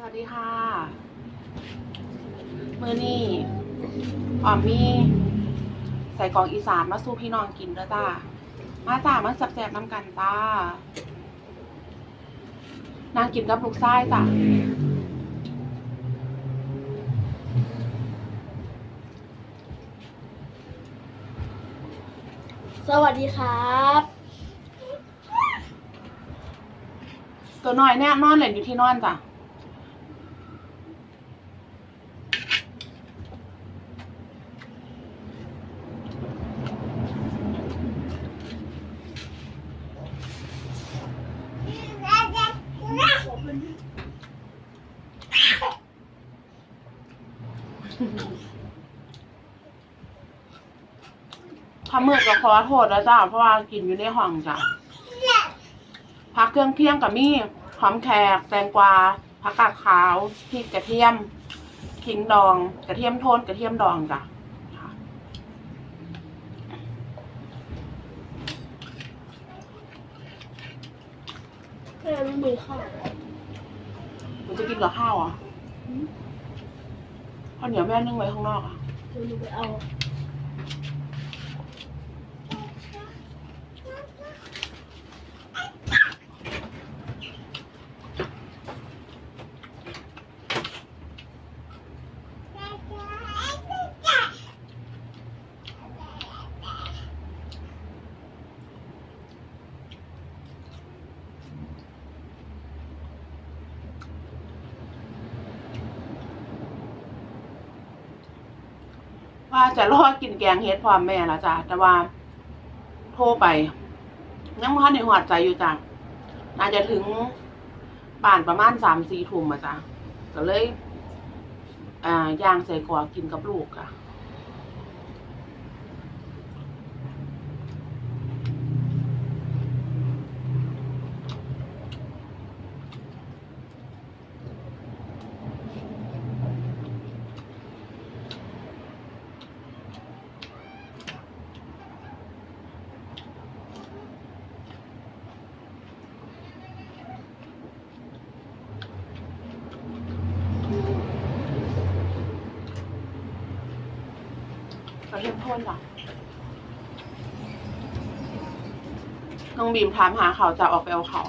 สวัสดีค่ะมือนี่ออมมีใส่กล่องอีสานมาสู้พี่น้องกินเด้อจ้ามาจ้ามาสับแสบๆน้ำกันจ้านางกินกับลูกไส้จ้ะสวัสดีครับ ตัวน้อยเนี่ยนอนเล่นอยู่ที่นอนจ้ะ ถ้า มืดก็ขอโทษแล้วจ้าเพราะว่ากินอยู่ในห้องจ้ะพักเครื่องเคียงกับมีหอมแขกแตงกวาผักกาดขาวพริกกระเทียมขิงดอง กระเทียมโทนกระเทียมดองจ้ะค่ะแม่ไม่มีข้าวคุณจะกินกับข้าวอะข้าวเหนียวแม่นึ่งไว้ข้างนอกอะเดี๋ยวหนูไปเอา ว่าจะรอดกินแกงเฮ็ดพร้อมแม่ละจ้ะแต่ว่า โทรไป ยังพันในหัวใจอยู่จ้ะน่าจะถึงป่านประมาณสามสี่ทุ่มอะจ้ะก็เลย อ่าย่างใส่กอกกินกับลูกอะ กระเทียมโทนจ้ะน้องบีมถามหาเขาจะออกไปเอาเขา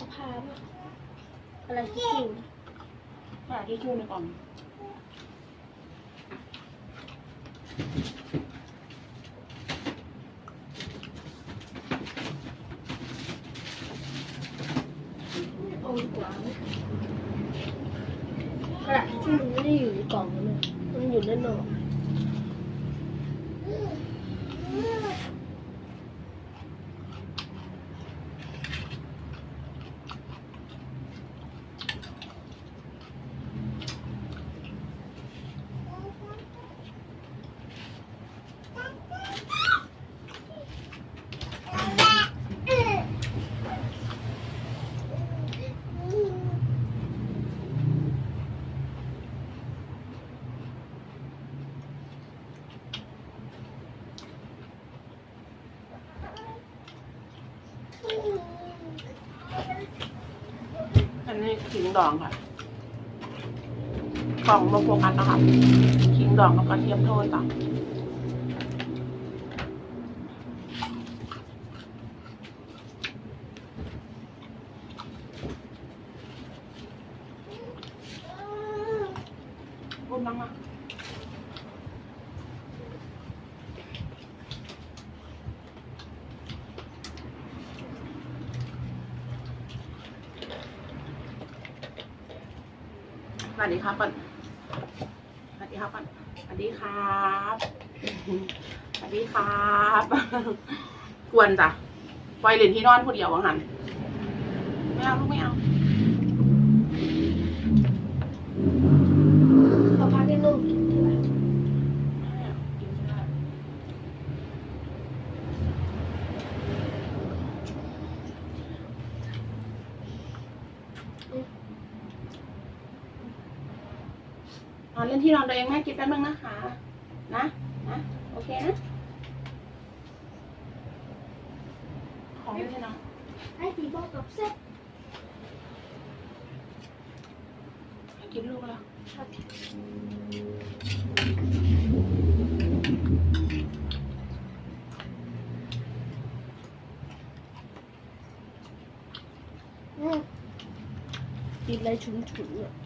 สภาพอะอะไรที่จริงหาที่ชู่ในกล่อง เอาดี กระดาษที่มันไม่ได้อยู่ในกล่องนะเนี่ยมันอยู่ด้านนอก อันนี้ ขิงดองค่ะกล่องมาโฟกัสนะคะขิงดองแล้วก็เทียมโทนจ้ะ สวัสดีครับก่อนสวัสดีครับก่อนสวัสดีครับสวัสดีครับกวนจ้ะปล่อยเล่นที่นอนผู้เดียววังหันไม่เอาลูกไม่เอา สภาพที่นุ่มกินใช่ไหม กินไม่ได้ นอนเล่นที่นอนตัวเองแม่กินแป๊บนึงนะคะ นะ นะ โอเคนะ ของเล่นที่นอนไอ้ตีบอกกับเซ็ตกินลูกแล้วอืมกินอะไรฉุนๆอะค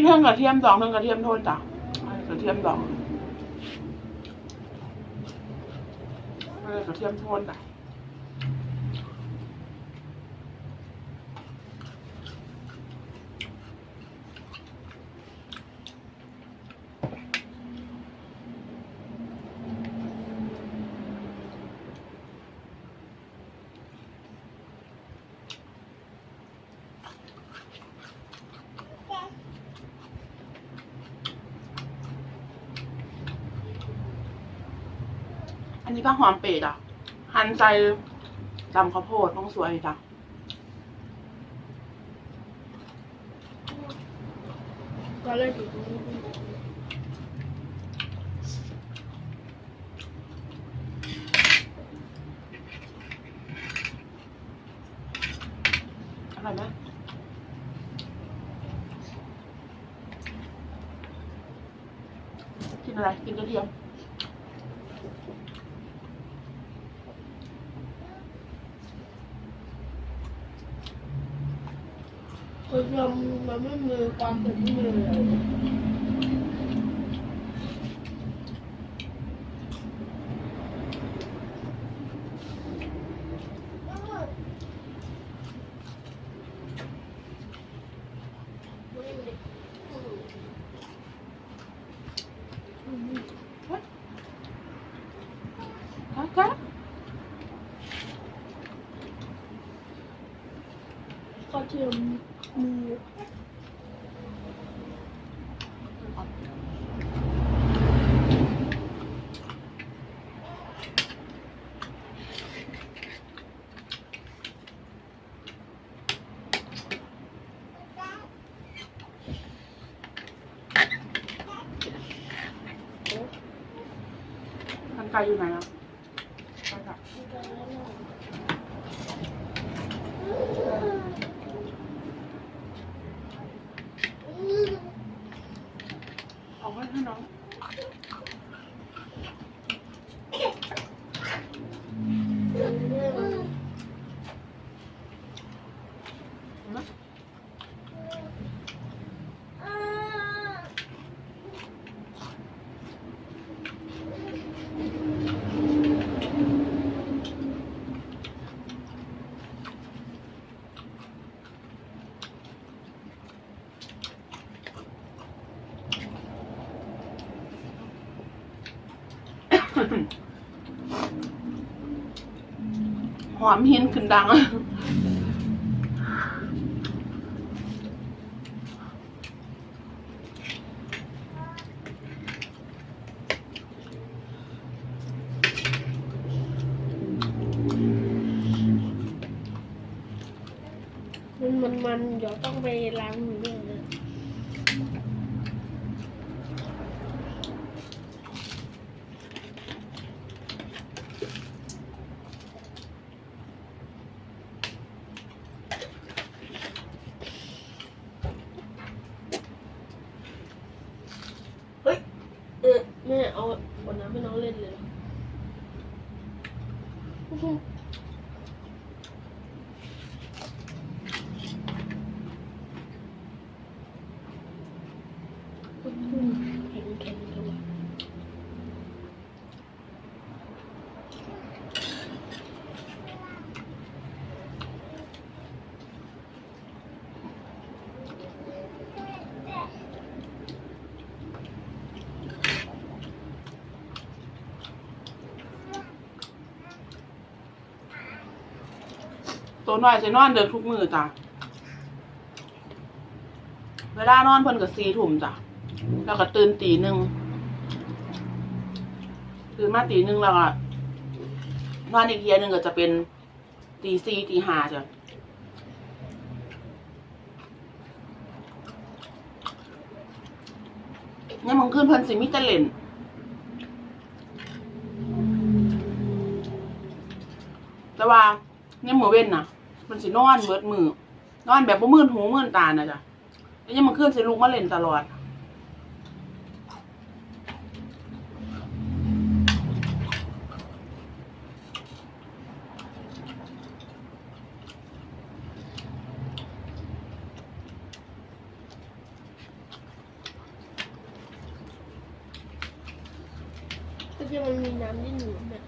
เหมือนแม่พี่เทิงกระเทียมดองเทิงกระเทียมโทนจ้ะกระเทียมดองกระเทียมโทนจ้ะ อันนี้ก็หอมเป็ดอะ หั่นใส่จำข้าวโพดต้องสวยจ้ะก็เลยดูอร่อยไหมกินอะไร กินกระเทีย มกระเทียมมันไม่มีความเผ็ดที่มีเลยค่ะค่ะ กระเทียมมี กัน ไกลอยู่ไหนอะเอาไว้ให้น้อง หอมเฮียนขึ้นดังมันมันเดี๋ยวต้องไปล้างมือ ตัวน้อยจะนอนเดินทุกมือจ้ะ เวลานอนเพิ่นก็สี่ทุ่มจ้ะ แล้วก็ตื่นตีหนึ่งตื่นมาตีหนึ่งแล้วก็นอนอีกเทียหนึ่งก็จะเป็นตีสี่ตีห้าจ้ะเนี่ยมึงขึ้นเพิ่นสิมิจะเล่นแต่ว่าเนี่ยมือเว้นน่ะ มันสินอนเบิดมือนอนแบบบ่มื่นหูมื่นตานะจ้ะแล้วยังมันขึ้นสิลูกมาเล่นตลอด ก็จะมันมีน้ำที่หนูเนี่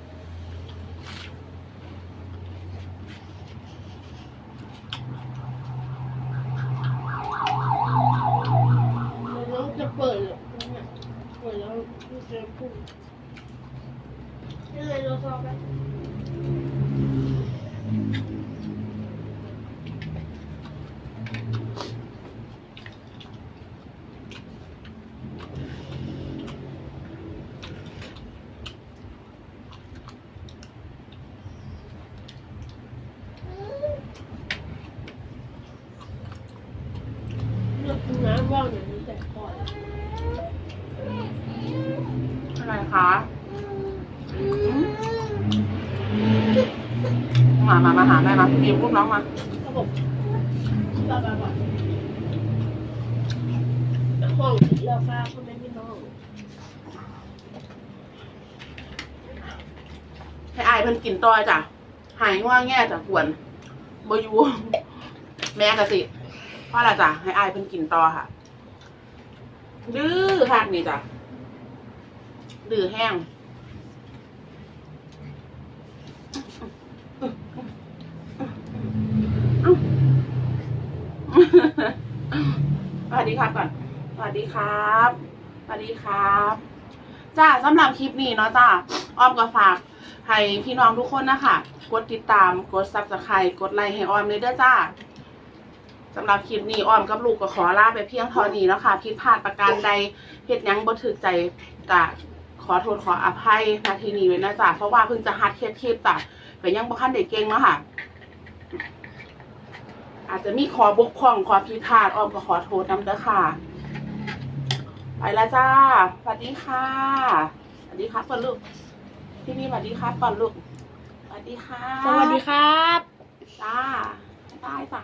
แล้วน้องจะเปิดเหรอเนี่ยเปิดแล้วมันจะพุ่งยังไงเราชอบไหมเลือกน้ำว่างอย่างนี้แต่ก่อน อะไรคะ มามามาหาแม่มาพี่บีมพูดน้องมาระบบระบายก่อนห้องเลือกฟ้าพ่อแม่พี่น้องให้อายเพิ่นกินต่อจ้ะหายว่าแง่จ้ะกวนบอยู่แม่ก็สิว่าละจ้ะให้อายเพิ่นกินต่อค่ะดื้อคักนี่จ้ะดื้อแห้ง ส วัสดีครับก่อน สวัสดีครับ สวัสดีครับจ้าสำหรับคลิปนี้เนาะจ้าอ้อมก็ฝากให้พี่น้องทุกคนนะคะกดติดตามกดซับสไครต์กดไลค์ให้อ้อมเลยเด้อจ้าสำหรับคลิปนี้อ้อมกับลูกก็ขอลาไปเพียงเท่านี้แล้วค่ะผิดพลาดประการใดเฮ็ดยังบ่ถูกใจก็ขอโทษขออภัยนาทีนี้ไว้นะจ้าเพราะว่าเพิ่งจะฮัดเฮ็ดคลิปจ้ะก็ยังบ่คันได้เก่งเนาะค่ะ อาจจะมีขอบกพร่องขอผิดพลาดอ้อมก็ขอโทษนำเด้อค่ะ ไปแล้วจ้าสวัสดีค่ะสวัสดีครับก่อนลูกพี่พี่สวัสดีครับก่อนลูกสวัสดีค่ะสวัสดีครับจ้าบ๊ายบายจ้ะ